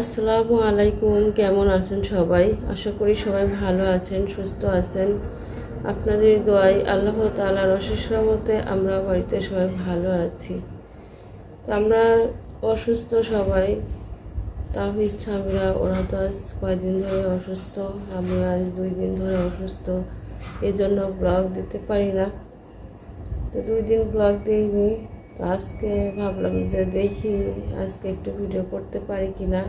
আসসালামু আলাইকুম, কেমন আছেন সবাই? আশা করি সবাই ভালো আছেন, সুস্থ আছেন। আপনাদের দোয়াই আল্লাহ তাআলার অশেষ রহমতে আমরা বাড়িতে সবাই ভালো আছি। তো আমরা অসুস্থ সবাই। তাও ইচ্ছা আমরা ওরা তো আজ কয়দিন ধরে অসুস্থ, আমি আজ দুই দিন ধরে অসুস্থ। এই জন্য ব্লগ দিতে পারি না। তো দুই দিন ব্লগ দিইনি। তো আজকে ভাবলাম যে দেখি আজকে একটু ভিডিও করতে পারি কি না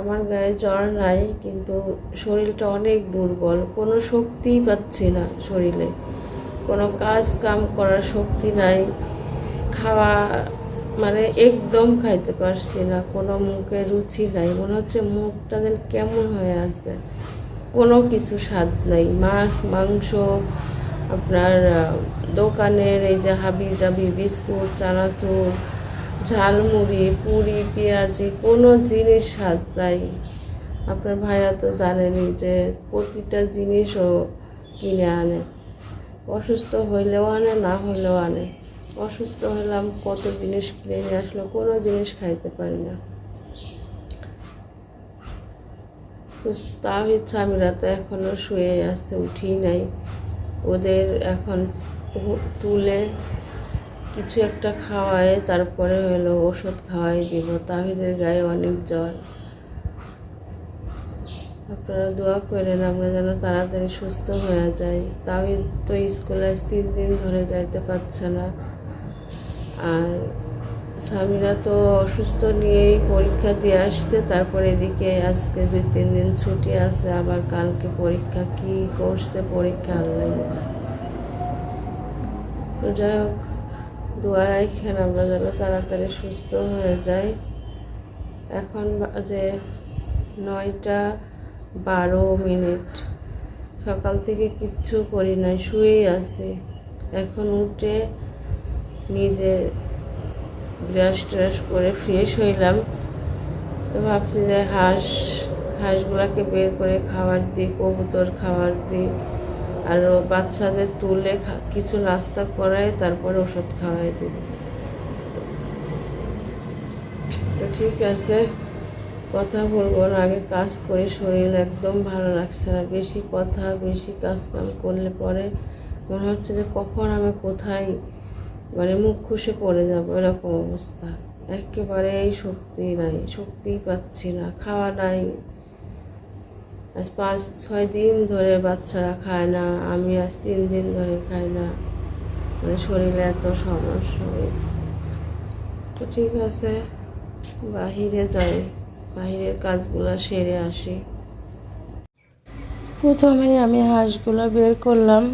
আমার গায়ে জ্বর নাই, কিন্তু শরীরটা অনেক দুর্বল। কোনো শক্তিই পাচ্ছি না শরীরে। কোনো কাজ কাম করার শক্তি নাই। খাওয়া মানে একদম খাইতে পারছি না। কোনো মুখে রুচি নাই। মনে হচ্ছে মুখটা যেন কেমন হয়ে আছে। কোনো কিছু স্বাদ নাই। মাছ, মাংস, আপনার দোকানের এই যে হাবি জাবি, বিস্কুট, চানাচুর, ঝালমুড়ি, পুরি, পেঁয়াজি, কোনো জিনিস স্বাদ নাই। আপনার ভাইয়া তো জানেনই যে প্রতিটা জিনিসও কিনে আনে। অসুস্থ হইলেও আনে, না হলেও আনে। অসুস্থ হলাম, কত জিনিস কিনে নিয়ে আসলো, কোনো জিনিস খাইতে পারি না। তো তাও ইচ্ছা, আমি রাতে এখনও শুয়ে আসতে উঠি নাই। ওদের এখন তুলে কিছু একটা খাওয়ায়, তারপরে হলো ওষুধ খাওয়াই দিব। তাহিদের গায়ে অনেক জ্বর। আপনারা দোয়া করেন আমরা যেন তাড়াতাড়ি সুস্থ হয়ে যাই। তাহিদ তো স্কুলে তিন দিন ধরে যাইতে পারছে না। আর স্বামীরা তো অসুস্থ নিয়েই পরীক্ষা দিয়ে আসছে, তারপরে এদিকে আজকে দুই, তিন দিন ছুটি আছে, আবার কালকে পরীক্ষা কি করছে, পরীক্ষা তো যাই হোক, দোয়া রাখেন আমরা যেন তাড়াতাড়ি সুস্থ হয়ে যাই। এখন বাজে নয়টা বারো মিনিট। সকাল থেকে কিচ্ছু করি নাই, শুয়েই আছি। এখন উঠে নিজে ব্রাশ ট্রাশ করে ফ্রেশ হইলাম। তো ভাবছি যে হাঁস, হাঁসগুলাকে বের করে খাবার দিই, কবুতর খাবার দিই। আর বাচ্চাদের তুলে কিছু নাস্তা করাই তারপরে ওষুধ খাওয়াই দিই। তো ঠিক আছে, কথা বলব না, আগে কাজ করে, শরীর একদম ভালো লাগছে না। বেশি কথা, বেশি কাজ কাম করলে পরে মনে হচ্ছে যে কখন আমি কোথায় মানে মুখ খুশে পড়ে যাব, এরকম অবস্থা। একেবারেই শক্তি নাই শক্তিই পাচ্ছি না, খাওয়া নাই। আজ পাঁচ, ছয় দিন ধরে বাচ্চারা খায় না, আমি আজ তিন দিন ধরে খাই না। মানে শরীরে এত সমস্যা হয়েছে। তো ঠিক আছে, বাহিরে যাই, বাহিরের কাজগুলো সেরে আসি। প্রথমেই আমি হাঁসগুলো বের করলাম।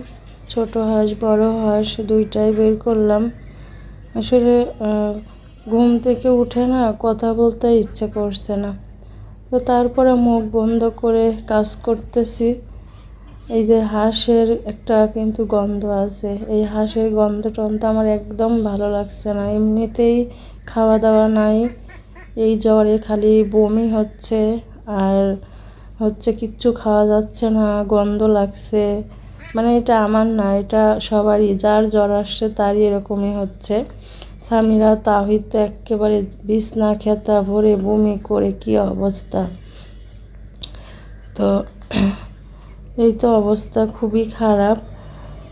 ছোট হাঁস, বড় হাঁস দুইটাই বের করলাম। আসলে ঘুম থেকে উঠে না কথা বলতে ইচ্ছে করছে না। তো তারপরে মুখ বন্ধ করে কাজ করতেছি। এই যে হাঁসের একটা কিন্তু গন্ধ আছে। এই হাঁসের গন্ধ টন্ধ আমার একদম ভালো লাগছে না। এমনিতেই খাওয়া দাওয়া নাই। এই জ্বরে খালি বমি হচ্ছে। আর হচ্ছে কিচ্ছু খাওয়া যাচ্ছে না, গন্ধ লাগছে। মানে এটা আমার না, এটা সবারই, যার জ্বর আসছে তারই এরকমই হচ্ছে। স্বামীরা তাহিদ তো একেবারে বিছনা খেতা, ভরে বমি করে কি অবস্থা? তো এই তো অবস্থা খুবই খারাপ।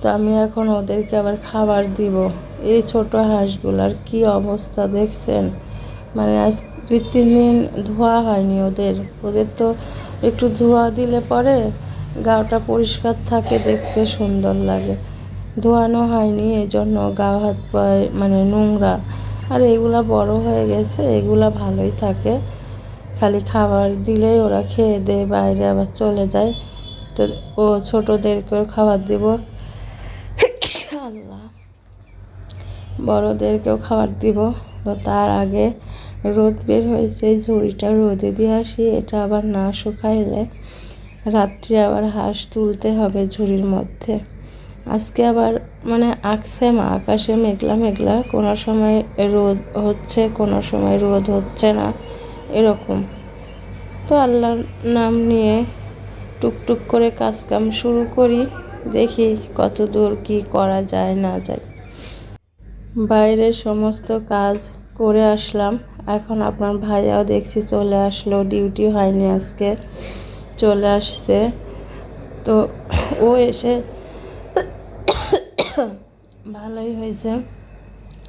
তো আমি এখন ওদেরকে আবার খাবার দিব। এই ছোট হাঁসগুলার কি অবস্থা দেখছেন? মানে আজ দুই, তিন দিন ধোয়া হয়নি ওদের। ওদের তো একটু ধোয়া দিলে পরে গাটা পরিষ্কার থাকে, দেখতে সুন্দর লাগে। ধোয়ানো হয়নি এই জন্য গা হাত পায়ে মানে নোংরা। আর এগুলা বড় হয়ে গেছে, এগুলা ভালোই থাকে। খালি খাবার দিলেই ওরা খেয়ে দেয় বাইরে আবার চলে যায়। তো ও ছোটোদেরকেও খাবার দেব। আল্লাহ বড়োদেরকেও খাবার দিব। তো তার আগে রোদ বের হয়েছে, ঝুড়িটা রোদে দিয়ে আসি, এটা আবার না শুকাইলে রাত্রে আবার হাঁস তুলতে হবে ঝুড়ির মধ্যে। আজকে আবার মানে আঁকছে মা, আকাশে মেঘলা মেঘলা, কোনো সময় রোদ হচ্ছে, কোনো সময় রোদ হচ্ছে না, এরকম। তো আল্লাহর নাম নিয়ে টুকটুক করে কাজ কাম শুরু করি, দেখি কত দূর কী করা যায়, না যায়। বাইরের সমস্ত কাজ করে আসলাম। এখন আপনার ভাইয়াও দেখছি চলে আসলো, ডিউটি হয়নি আজকে। চলে আসছে। তো ও এসে ভালোই হয়েছে।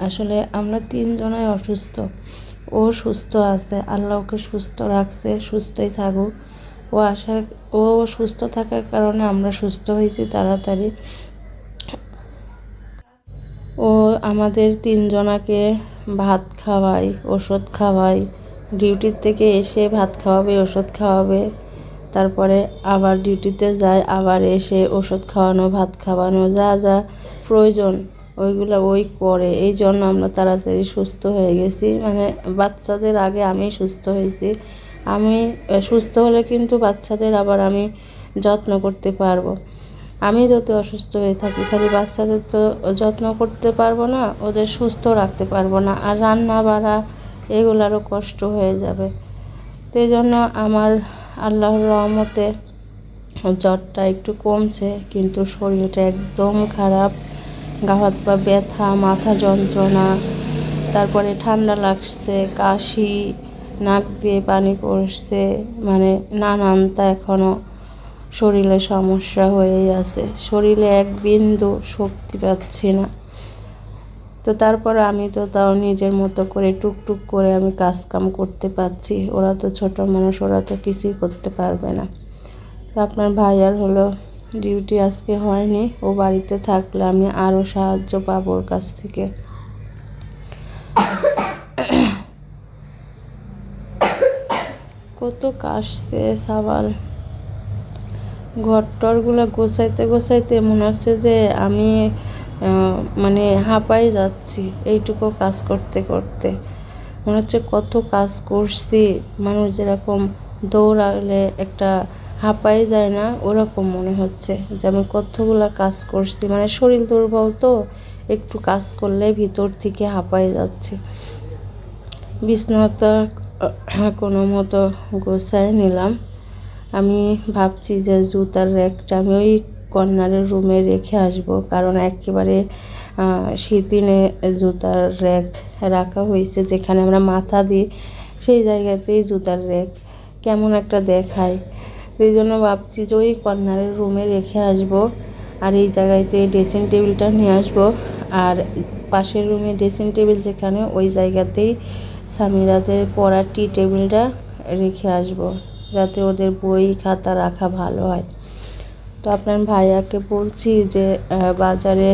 আসলে আমরা তিনজনাই অসুস্থ। ও সুস্থ আছে, আল্লাহ ওকে সুস্থ রাখছে, সুস্থই থাকুক। ও আসার ও সুস্থ থাকার কারণে আমরা সুস্থ হয়েছি তাড়াতাড়ি। ও আমাদের তিনজনাকে ভাত খাওয়াই ওষুধ খাওয়াই ডিউটির থেকে এসে ভাত খাওয়াবে, ওষুধ খাওয়াবে। তারপরে আবার ডিউটিতে যায়, আবার এসে ওষুধ খাওয়ানো, ভাত খাওয়ানো, যা যা প্রয়োজন, ওইগুলো ওই করে। এই জন্য আমরা তাড়াতাড়ি সুস্থ হয়ে গেছি। মানে বাচ্চাদের আগে আমি সুস্থ হয়েছি। আমি সুস্থ হলে কিন্তু বাচ্চাদের আবার আমি যত্ন করতে পারব। আমি যত অসুস্থ হয়ে থাকি, তাহলে বাচ্চাদের তো যত্ন করতে পারব না, ওদের সুস্থ রাখতে পারব না, আর রান্না বাড়া এগুলারও কষ্ট হয়ে যাবে। তো জন্য আমার আল্লাহর রহমতে জ্বরটা একটু কমছে, কিন্তু শরীরটা একদম খারাপ। গা হাত পা ব্যথা, মাথা যন্ত্রণা, তারপরে ঠান্ডা লাগছে, কাশি, নাক দিয়ে পানি পড়ছে মানে নানানটা এখনও শরীরে সমস্যা হয়েই আছে। শরীরে এক বিন্দু শক্তি পাচ্ছি না। তো তারপর আমি তো তাও নিজের মতো করে টুকটুক করে আমি কাজ কাম করতে পারছি। ওরা তো ছোট মানুষ, ওরা তো কিছুই করতে পারবে না। তো আপনার ভাইয়ার হলো ডিউটি আজকে হয়নি। ও বাড়িতে থাকলে আমি আরও সাহায্য পাবো ওর কাছ থেকে। কত কাশছে সাবাল। ঘর ঘরটরগুলো গোছাইতে গোছাইতে মনে হচ্ছে যে আমি মানে হাঁপাই যাচ্ছি, এইটুকু কাজ করতে করতে। মনে হচ্ছে কত কাজ করছি, মানুষ যেরকম দৌড়ালে একটা হাঁপাই যায় না, ওরকম মনে হচ্ছে যে আমি কতগুলো কাজ করছি। মানে শরীর দুর্বল তো, একটু কাজ করলে ভিতর থেকে হাঁপাই যাচ্ছে। বিছনাটা কোনো মতো গোছায় নিলাম। আমি ভাবছি যে জুতার র্যাকটা আমি ওই কর্নারের রুমে রেখে আসব। কারণ একেবারে শীতিনে জুতার র্যাক রাখা হয়েছে, যেখানে আমরা মাথা দিই, সেই জায়গাতেই জুতার র্যাক কেমন একটা দেখায়। সেই জন্য ভাবছি যে ওই কর্নারের রুমে রেখে আসব, আর এই জায়গাতে ড্রেসিং টেবিলটা নিয়ে আসব। আর পাশের রুমে ড্রেসিং টেবিল যেখানে, ওই জায়গাতেই স্বামীরাদের পড়ার টি টেবিলটা রেখে আসব, যাতে ওদের বই খাতা রাখা ভালো হয়। তো আপনার ভাইয়াকে বলছি যে বাজারে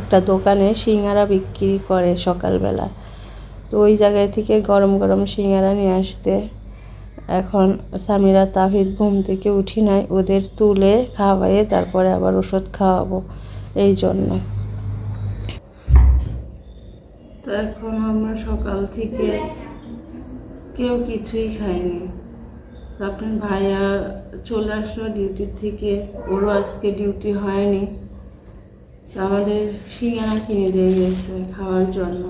একটা দোকানে সিঙ্গারা বিক্রি করে সকালবেলা। তো ওই জায়গায় থেকে গরম গরম সিঙ্গারা নিয়ে আসতে। এখন স্বামীরা তাহিদ ঘুম থেকে উঠি নাই, ওদের তুলে খাওয়াইয়ে তারপরে আবার ওষুধ খাওয়াবো, এই জন্য। তো এখন আমরা সকাল থেকে কেউ কিছুই খাইনি। আপনার ভাইয়া চলে আসলো ডিউটি থেকে। ওরও আজকে ডিউটি হয়নি। আমাদের সিঙ্গারা কিনে দিয়ে গেছে খাওয়ার জন্য।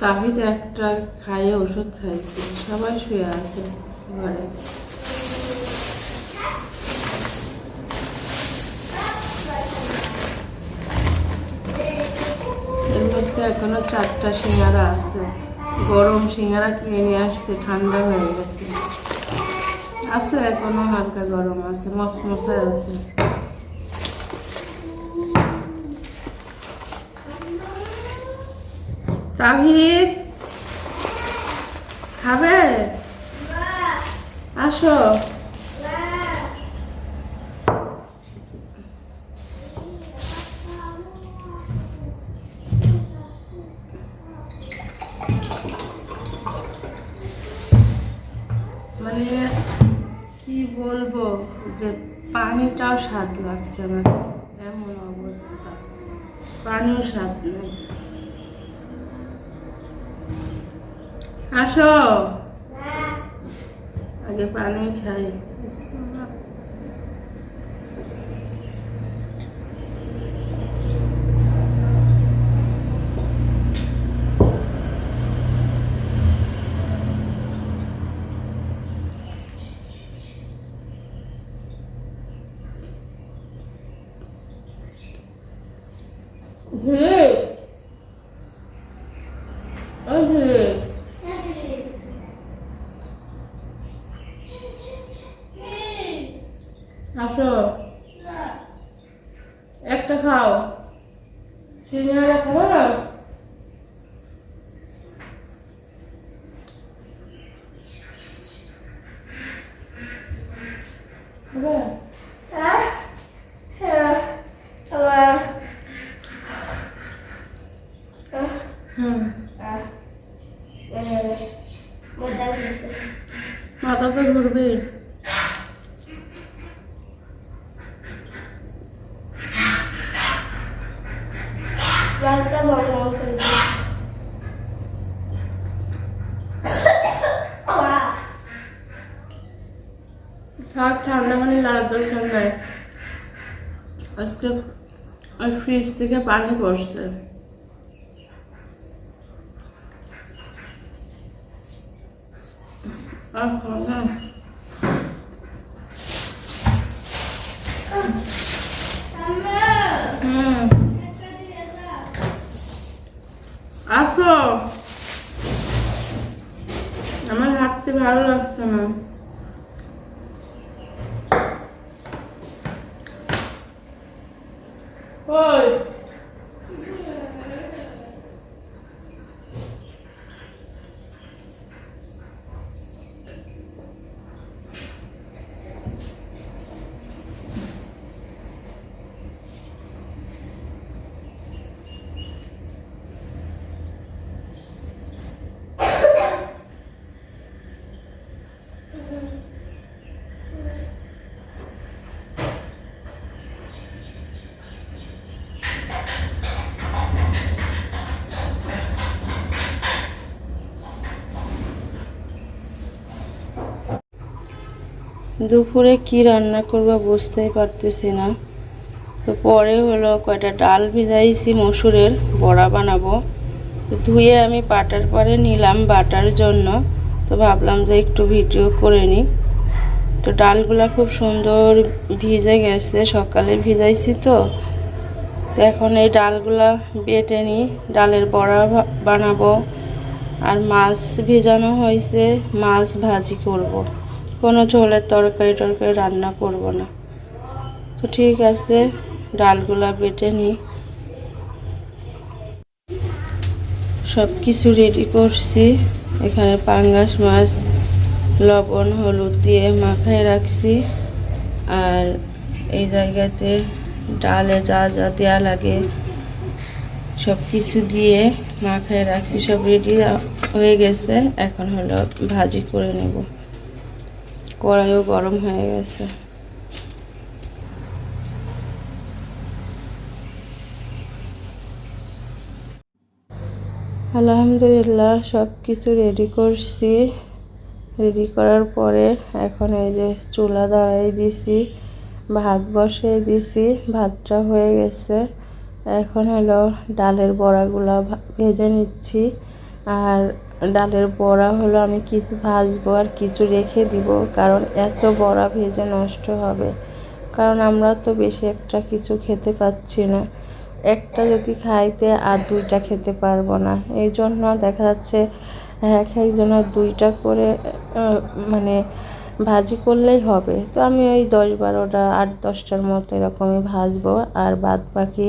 তাহিদ একটা খাইয়ে ওষুধ খাইছে। সবাই শুয়ে আছে ঘরে। এর মধ্যে এখনও চারটা সিঙ্গারা আছে। গরম সিঙ্গারা কিনে নিয়ে আসছে, ঠান্ডা হয়ে গেছে। আছে এখনও হালকা গরম, আছে মশমশা আছে। তাহির, খাবে? আসো মানে কি বলব যে পানিটাও স্বাদ লাগছে না এমন অবস্থা? পানিও স্বাদ নেই। আসো। আগে পানি খাই। খাও। সিঙ্গারা খাব থাক, ঠান্ডা মানে লাল দরকার নাই আজকে ওই ফ্রিজ থেকে পানি পড়ছে। আর খাও না। হুম। আসো আমার হাঁটতে ভালো লাগছে না ওই দুপুরে কি রান্না করব বুঝতেই পারতেছি না। তো পরে হলো কয়টা ডাল ভিজাইছি মসুরের, বড়া বানাবো। তো ধুয়ে আমি পাটার পরে নিলাম বাটার জন্য। তো ভাবলাম যে একটু ভিডিও করে নিই। তো ডালগুলা খুব সুন্দর ভিজে গেছে, সকালে ভিজাইছি তো। এখন এই ডালগুলা বেটে নিই, ডালের বড়া বানাবো। আর মাছ ভেজানো হয়েছে, মাছ ভাজি করব। কোনো ঝোলের তরকারি টরকারি রান্না করব না। তো ঠিক আছে, ডালগুলা বেটে নিই। সব কিছু রেডি করছি। এখানে পাঙ্গাস মাছ, লবণ, হলুদ দিয়ে মাখায় রাখছি। আর এই জায়গাতে ডালে যা যা দেওয়া লাগে সব কিছু দিয়ে মাখায় রাখছি। সব রেডি হয়ে গেছে। এখন হলো ভাজি করে নেব। কড়াইও গরম হয়ে গেছে। আলহামদুলিল্লাহ সব কিছু রেডি করছি। রেডি করার পরে এখন এই যে চুলা দাঁড়াই দিছি, ভাত বসিয়ে দিছি, ভাতটা হয়ে গেছে। এখন হলো ডালের বড়াগুলা ভেজে নিচ্ছি। আর ডালের বড়া হলো আমি কিছু ভাজবো আর কিছু রেখে দিব, কারণ এত বড়া ভেজে নষ্ট হবে। কারণ আমরা তো বেশি একটা কিছু খেতে পাচ্ছি না। একটা যদি খাইতে আর দুইটা খেতে পারব না। এই জন্য দেখা যাচ্ছে, এক একজনের দুইটা করে মানে ভাজি করলেই হবে। তো আমি ওই দশ বারোটা, আট দশটার মতো এরকমই ভাজবো আর বাদ বাকি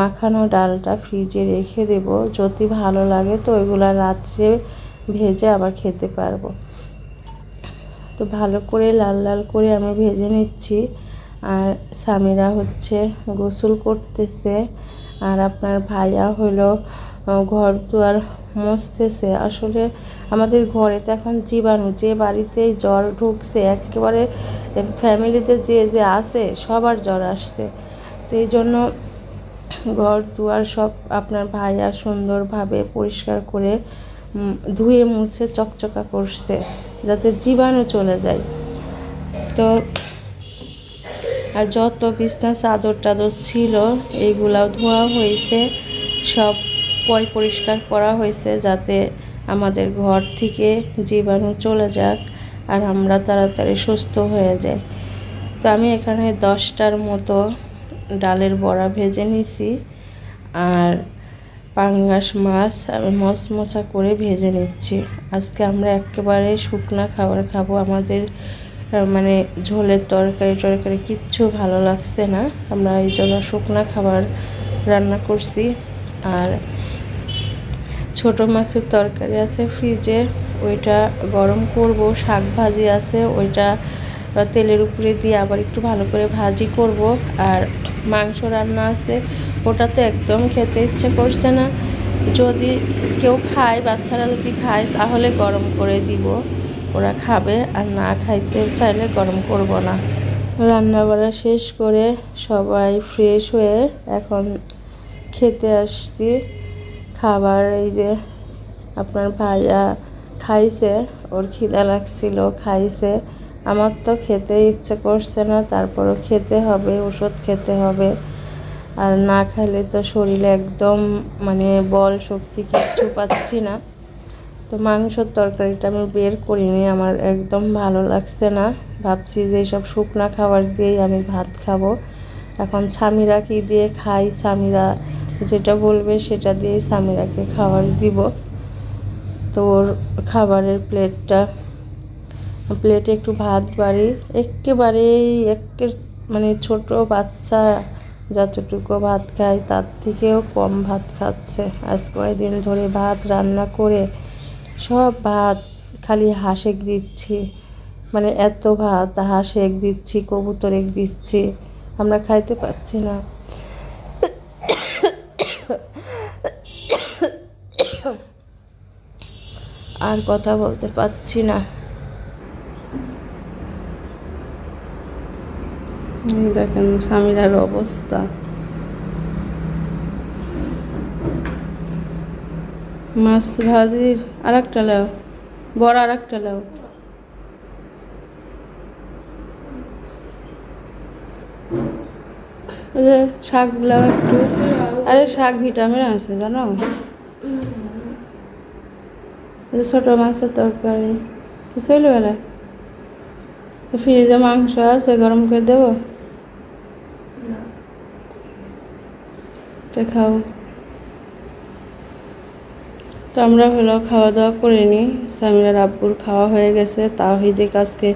মাখানো ডালটা ফ্রিজে রেখে দেব। যদি ভালো লাগে তো ওইগুলা রাত্রে ভেজে আবার খেতে পারব। তো ভালো করে লাল লাল করে আমি ভেজে নিচ্ছি। আর স্বামীরা হচ্ছে গোসল করতেছে। আর আপনার ভাইয়া হলো ঘর দুয়ার মুছতেছে। আসলে আমাদের ঘরে তো এখন জীবাণু, যে বাড়িতে জ্বর ঢুকছে, একেবারে ফ্যামিলিতে যে যে আছে সবার জ্বর আসছে। তো এই জন্য ঘর, দুয়ার সব আপনার ভাইয়া সুন্দরভাবে পরিষ্কার করে ধুয়ে মুছে চকচকা করছে, যাতে জীবাণু চলে যায়। তো, আর যত বিছনা চাদর টাদর ছিল এইগুলাও ধোয়া হয়েছে, সব পয় পরিষ্কার করা হয়েছে, যাতে আমাদের ঘর থেকে জীবাণু চলে যাক আর আমরা তাড়াতাড়ি সুস্থ হয়ে যাই। তো আমি এখানে দশটার মতো ডালের বড়া ভেজে নিছি আর পাঙ্গাস মাছ আমি মশমশা করে ভেজে নিচ্ছি। আজকে আমরা একেবারে শুকনা খাবার খাব। আমাদের মানে ঝোলের তরকারি, টরকারি কিচ্ছু ভালো লাগছে না। আমরা এই জন্য শুকনা খাবার রান্না করছি। আর ছোট মাছের তরকারি আছে ফ্রিজে, ওইটা গরম করব। শাক ভাজি আছে, ওইটা তেলের উপরে দিয়ে আবার একটু ভালো করে ভাজি করব। আর মাংস রান্না আছে, ওটা তো একদম খেতে ইচ্ছে করছে না। যদি কেউ খায়, বাচ্চারা যদি খায়, তাহলে গরম করে দিব। ওরা খাবে, আর না খাইতে চাইলে গরম করব না। রান্না বাড়া শেষ করে সবাই ফ্রেশ হয়ে এখন খেতে আসছি। খাবার এই যে আপনার ভাইয়া খাইছে, ওর খিদা লাগছিল, খাইছে। আমার তো খেতে ইচ্ছে করছে না, তারপরও খেতে হবে, ওষুধ খেতে হবে। আর না খাইলে তো শরীরে একদম মানে বল শক্তি কিচ্ছু পাচ্ছি না। তো মাংসর তরকারিটা আমি বের করিনি, আমার একদম ভালো লাগছে না। ভাবছি যে সব শুকনা খাবার দিয়েই আমি ভাত খাব। এখন স্বামীরা কি দিয়ে খাই স্বামীরা যেটা বলবে সেটা দিয়েই স্বামীরাকে খাবার দিব। তো ওর খাবারের প্লেটটা প্লেটে একটু ভাত বাড়ি। একেবারেই একে মানে ছোট বাচ্চা যতটুকু ভাত খায়, তার থেকেও কম ভাত খাচ্ছে। আজ কয়েকদিন ধরে ভাত রান্না করে সব ভাত খালি হাঁসেক দিচ্ছি। মানে এত ভাত হাঁসেক দিচ্ছি কবুতরেক দিচ্ছি, আমরা খাইতে পাচ্ছি না। আর কথা বলতে পারছি না। দেখেন স্বামীরার অবস্থা। মাছ ভাজির আর একটা লাও বড় আর একটা লাও শাক লাও একটু, আরে শাক ভিটামিন আছে, জানো? ছোট মাছের তরকারি চলে বেলা ফ্রিজে মাংস আছে, গরম করে দেবো? খাও। তো আমরা হলো খাওয়া দাওয়া করে নিই। স্বামীরা আব্বুর খাওয়া হয়ে গেছে। তাহিদের কাছকে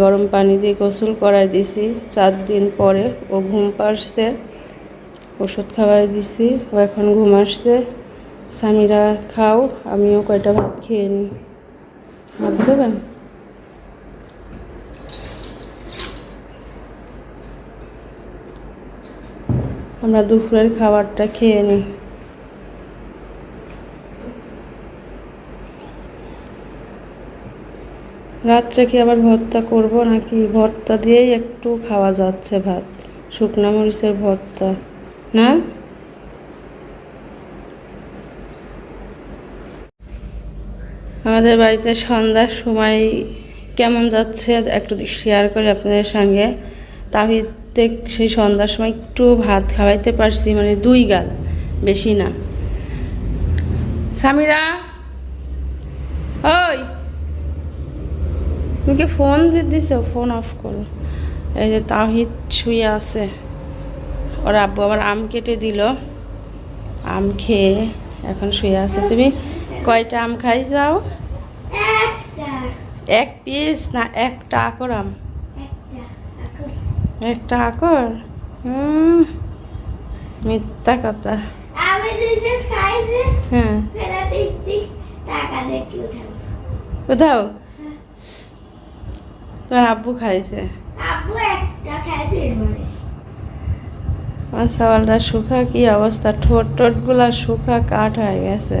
গরম পানি দিয়ে গোসল করাই দিছি। চার দিন পরে ও ঘুম পাড়ছে, ওষুধ খাওয়াই দিছি, ও এখন ঘুম আসছে। স্বামীরা খাও, আমিও কয়টা ভাত খেয়ে নিই। ভাত দেবেন আমরা দুপুরের খাবারটা খেয়ে নিই। রাত্রে কি আবার ভর্তা করব নাকি ভর্তা দিয়েই একটু খাওয়া যাচ্ছে ভাত? শুকনা মরিচের ভর্তা। না? আমাদের বাড়িতে সন্ধ্যার সময় কেমন যাচ্ছে একটু শেয়ার করি আপনাদের সঙ্গে। তাহিতে সেই সন্ধ্যার সময় একটু ভাত খাওয়াইতে পারছি মানে দুই গাল বেশি না। স্বামীরা ওই। তুমি কি ফোন যে দিছো? ফোন অফ করো। এই যে তাহিদ শুয়ে আছে। ওর আব্বু আবার আম কেটে দিল। আম খেয়ে এখন শুয়ে আছে। তুমি কয়টা আম খাই যাও এক পিস না একটা আকর আম? একটা আকর? মিথ্যা কথা। হ্যাঁ কোথাও তোর আব্বু খাইছে। মানে। আমার সওয়ালটা শুকা কি অবস্থা? ঠোঁট টোটগুলা শুকা কাঠ হয়ে গেছে।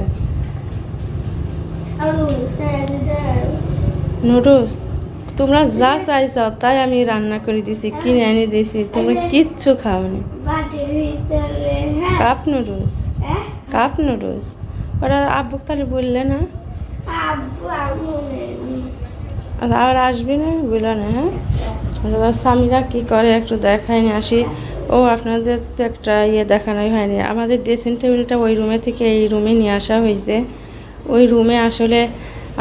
নুডলস? তোমরা যা চাইছো, তাই আমি রান্না করে দিছি, কিনে এনে দিছি, তোমরা কিচ্ছু খাওনি। Cup noodles? Cup noodles. ওরা আব্বু তাহলে বললে না। আবার আসবি না? বলল না হ্যাঁ? এবার স্বামীরা কী করে একটু দেখায়নি আসি। ও আপনাদের তো একটা ইয়ে দেখানোই হয়নি। আমাদের ড্রেসিং টেবিলটা ওই রুমে থেকে এই রুমে নিয়ে আসা হয়েছে। ওই রুমে আসলে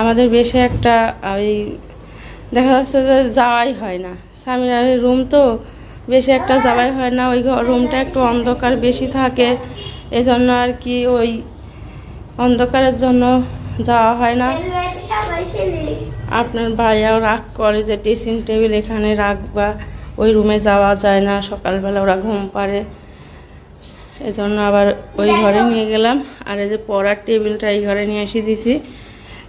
আমাদের বেশি একটা ওই দেখা যাচ্ছে যে যাওয়াই হয় না। স্বামীর রুম তো বেশি একটা যাওয়াই হয় না, ওই রুমটা একটু অন্ধকার বেশি থাকে এই জন্য আর কি ওই অন্ধকারের জন্য যাওয়া হয় না। আপনার ভাইয়াও রাগ করে যে ড্রেসিং টেবিল এখানে রাখবা, ওই রুমে যাওয়া যায় না, সকালবেলা ওরা ঘুম পারে এজন্য আবার ওই ঘরে নিয়ে গেলাম, আর এই যে পড়ার টেবিলটা এই ঘরে নিয়ে এসে দিছি।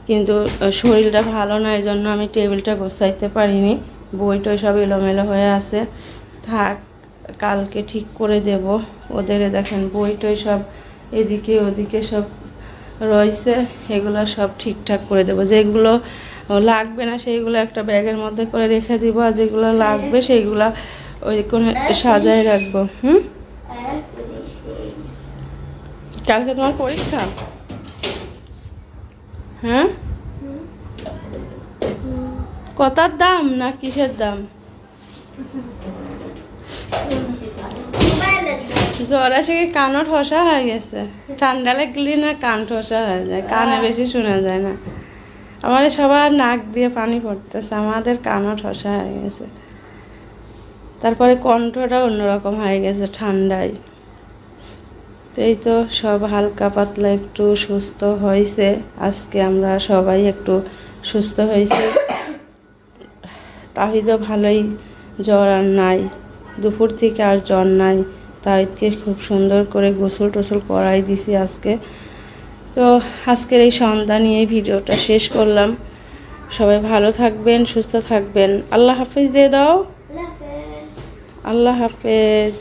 কিন্তু শরীরটা ভালো না এই জন্য আমি টেবিলটা গোছাইতে পারিনি। বইটই সব এলোমেলো হয়ে আছে। থাক, কালকে ঠিক করে দেব। ওদের দেখেন, বইটই সব এদিকে ওদিকে সব রয়েছে। এগুলো সব ঠিকঠাক করে দেবো। যেগুলো লাগবে না, সেইগুলো একটা ব্যাগের মধ্যে করে রেখে দিব। আর যেগুলো লাগবে, সেইগুলো ওই কোনো সাজায় রাখব। হুম? কালকে তোমার পরীক্ষা? হ্যাঁ? কতার দাম না কিসের দাম। জ্বর আসে কি কানও ঠসা হয়ে গেছে? ঠান্ডা লাগলে না কান ঠসা হয়ে যায়? কানে বেশি শোনা যায় না। আমাদের সবার নাক দিয়ে পানি পড়তেছে, আমাদের কানও ঠসা হয়ে গেছে। তারপরে কণ্ঠটা অন্যরকম হয়ে গেছে, ঠান্ডায়। তো এই তো সব হালকা পাতলা একটু সুস্থ হয়েছে। আজকে আমরা সবাই একটু সুস্থ হয়েছে। তাহিদও ভালোই জ্বর আর নাই। দুপুর থেকে আর জ্বর নাই। তাহিদকে খুব সুন্দর করে গোসল টোসল করাই দিছি আজকে। তো আজকের এই সন্ধ্যা নিয়ে ভিডিওটা শেষ করলাম। সবাই ভালো থাকবেন সুস্থ থাকবেন। আল্লাহ হাফেজ দিয়ে দাও। আল্লাহ হাফেজ। আল্লাহ হাফেজ।